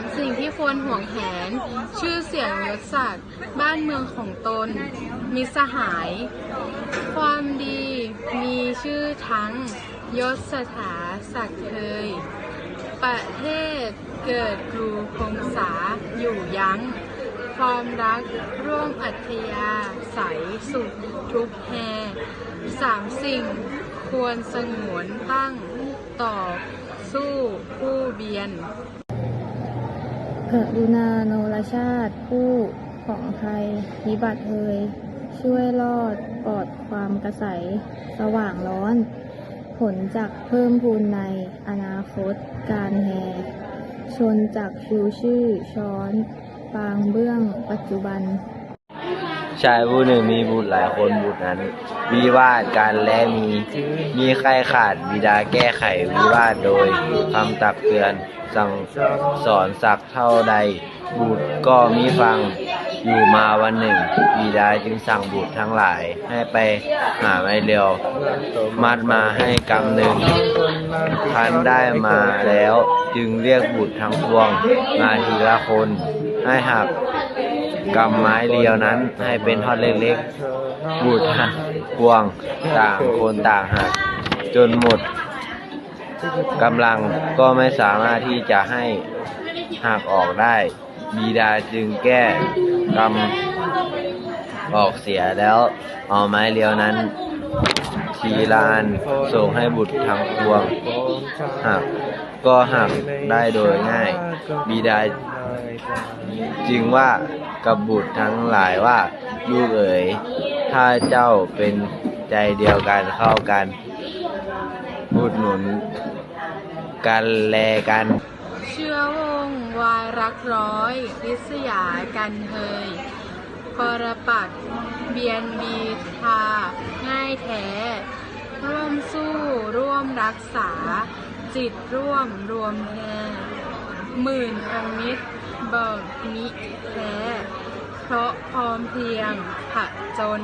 ามสิ่งที่ควรห่วงแหน ชื่อเสียงยศศักดิ์บ้านเมืองของตนมิตรสหาย ความดีมีชื่อทั้งยศสถาศักดิ์เคย ประเทศเกิดครูพงษาอยู่ยั้ง ความรักร่วมอัธยาศัยสุขทุกแห่สามสิ่งควรสงวนตั้งต่อสู้ผู้เบียน กรุณาโนรชาติผู้ของไทยนิบัติเอยช่วยรอดปลอดความกระใสสว่างร้อน ผลจากเพิ่มพูนในอนาคตการแห่ชนจากชูชื่อช้อน ปางเบื้องปัจจุบัน ชายผู้หนึ่งมีบุตรหลายคนบุตรนั้น วิวาทกันและมีมีใครขาดบิดาแก้ไขวิวาทโดยคำตักเตือนสั่งสอนสักเท่าใด บุตรก็มิฟังอยู่มาวันหนึ่งบิดาจึงสั่งบุตรทั้งหลายให้ไปหาไม้เรียวมัดมาให้กำหนึ่งคันได้มาแล้วจึงเรียกบุตรทั้งปวงมาทีละคนให้หัก กำไม้เรียวนั้นให้เป็นท่อนเล็กๆบุตรทั้งปวงต่างคนต่างหัก จนหมดกำลังก็ไม่สามารถที่จะให้หักออกได้ บีดาจึงแก้กำออกเสียแล้วเอาไม้เรียวนั้น ทีลานส่งให้บุตรทั้งปวงหักก็หักได้โดยง่าย บิดาจึงว่ากับบุตรทั้งหลายว่าลูกเอ๋ยถ้าเจ้าเป็นใจเดียวกันเข้ากัน บุตรหนุน กันแลกัน เชื้อวงวายรักร้อยริษยากันเฮยปรปักเบียนบีทา ง่ายแท้ ร่วมสู้ รักษา จิตร่วมรวมแท้หมื่นอมิตรเบิกมิแท้เพราะพร้อมเพียงผจญ